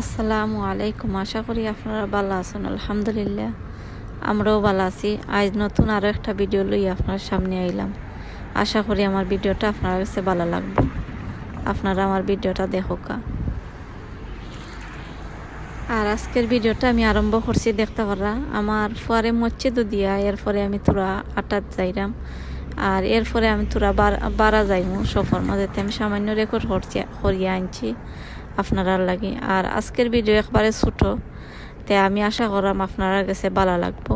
আসসালামু আলাইকুম। আশা করি আপনারা ভালো আছেন, আলহামদুলিল্লাহ। আমরাও ভালো আছি। আজ নতুন আরও একটা ভিডিও লই আপনার সামনে আইলাম। আশা করি আমার ভিডিওটা আপনার কাছে ভালো লাগবে। আপনারা আমার ভিডিওটা দেখোকা আর আজকের ভিডিওটা আমি আরম্ভ করছি দেখতে পারা আমার ফোয়ারে ফুয়ারে মসজিদ দিয়া, এরপরে আমি তোরা আটাত যাইলাম আর এরপরে আমি তোরা বারা যাইমু সফর মাঝেতে আমি সামান্য রেকর্ড করিয়া আনছি। আপনারা লাগি। আর আজকের ভিডিও একবারে ছোট, তে আমি আশা করাম আপনারা কাছে ভালো লাগবো।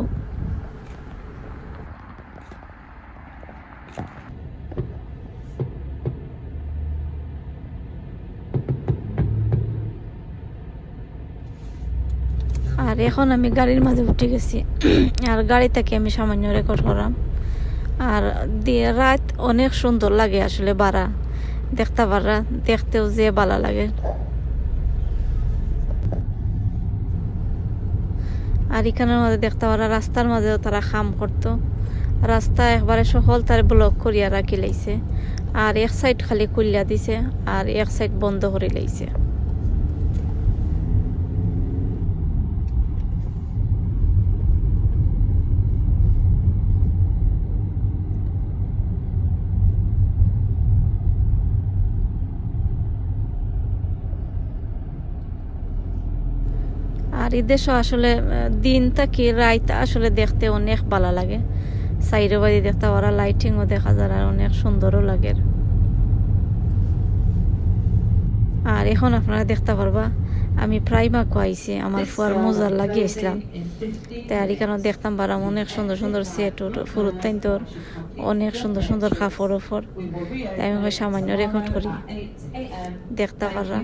আর এখন আমি গাড়ির মাঝে উঠে গেছি। আর গাড়ি থেকে আমি সামান্য রেকর্ড করাম আর দিয়ে রাত অনেক সুন্দর লাগে আসলে বাড়া দেখতে পারা দেখতেও যে ভালো লাগে। আর এখানের মাঝে দেখতে পারা রাস্তার মাঝেও তারা খাম করতো। রাস্তা একবারে সকল তার ব্লক করিয়া রাখি লাইছে আর এক সাইড খালি খুলিয়া দিছে, আর এক সাইড বন্ধ করে লাইছে আর এই দেশও আসলে দিন থাকি রাইত আসলে দেখতে অনেক ভালো লাগে। সাইডে বাড়ি দেখতে ওরা লাইটিংও দেখা যায় আর অনেক সুন্দরও লাগে। আর এখন আপনারা দেখতে পারবা, আমি প্রাইমা খুয়াইছি আমার ফুয়ার মোজার লাগিয়েছিলাম তাই আর এখানে দেখতাম পারাম অনেক সুন্দর সুন্দর সেট ফুরুত তাই তোর, অনেক সুন্দর সুন্দর কাপড় ওপর। তাই আমি সামান্য রেকর্ড করি। দেখতে পারা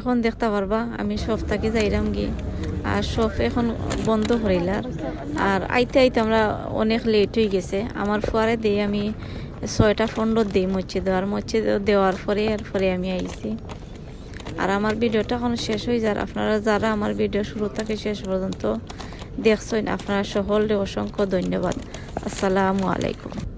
এখন দেখতে পারবা, আমি সব থাকি যাইরাম গি আর সব এখন বন্ধ করিলার। আর আইতে আইতে আমরা অনেক লেট হয়ে গেছে। আমার ফুয়ারে দিয়ে আমি ছয়টা পনেরো দিই মসজিদ আর মসজিদ দেওয়ার পরে এরপরে আমি আইছি। আর আমার ভিডিওটা এখন শেষ হয়ে যার। আপনারা যারা আমার ভিডিও শুরু থেকে শেষ পর্যন্ত দেখছেন, আপনারা সকলে অসংখ্য ধন্যবাদ। আসসালামু আলাইকুম।